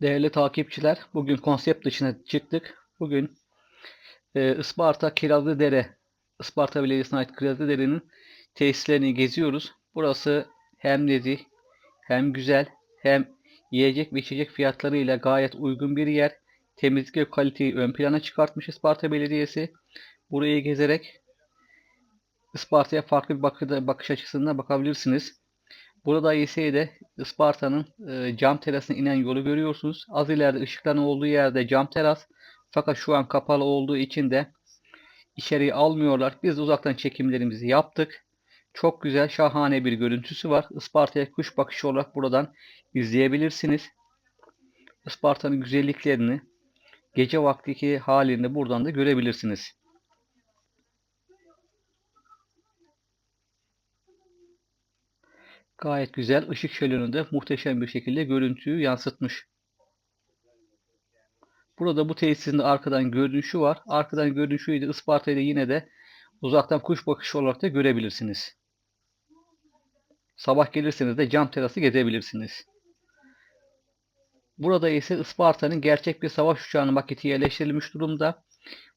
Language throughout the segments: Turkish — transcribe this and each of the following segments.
Değerli takipçiler, bugün konsept dışına çıktık. Bugün e, Isparta Kirazlıdere, Isparta Belediyesi'ne ait Kirazlıdere'nin tesislerini geziyoruz. Burası hem nezih, hem güzel, hem yiyecek ve içecek fiyatlarıyla gayet uygun bir yer. Temizlik ve kaliteyi ön plana çıkartmış Isparta Belediyesi. Burayı gezerek Isparta'ya farklı bir bakı- bakış açısından bakabilirsiniz. Burada ise de Isparta'nın e, cam terasına inen yolu görüyorsunuz. Az ileride ışıkların olduğu yerde cam teras. Fakat şu an kapalı olduğu için de içeriği almıyorlar. Biz uzaktan çekimlerimizi yaptık. Çok güzel, şahane bir görüntüsü var. Isparta'ya kuş bakışı olarak buradan izleyebilirsiniz. Isparta'nın güzelliklerini gece vaktiki halini buradan da görebilirsiniz. Gayet güzel. ışık şölününde muhteşem bir şekilde görüntüyü yansıtmış. Burada bu tesisin de arkadan görünüşü var. Arkadan görünüşüyle de Isparta'yı da yine de uzaktan kuş bakışı olarak da görebilirsiniz. Sabah gelirseniz de cam terası gezebilirsiniz. Burada ise Isparta'nın gerçek bir savaş uçağının maketi yerleştirilmiş durumda.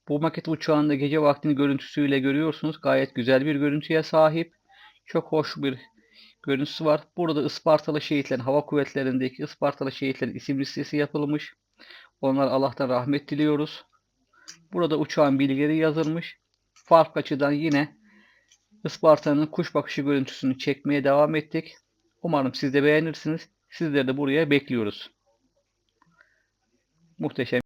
Bu maket uçağında gece vaktini görüntüsüyle görüyorsunuz. Gayet güzel bir görüntüye sahip. Çok hoş bir görüntüsü var. Burada Ispartalı şehitlerin, hava kuvvetlerindeki Ispartalı şehitlerin isim listesi yapılmış. Onlara Allah'tan rahmet diliyoruz. Burada uçağın bilgileri yazılmış. Farklı açıdan yine Isparta'nın kuş bakışı görüntüsünü çekmeye devam ettik. Umarım siz de beğenirsiniz. Sizleri de buraya bekliyoruz. Muhteşem.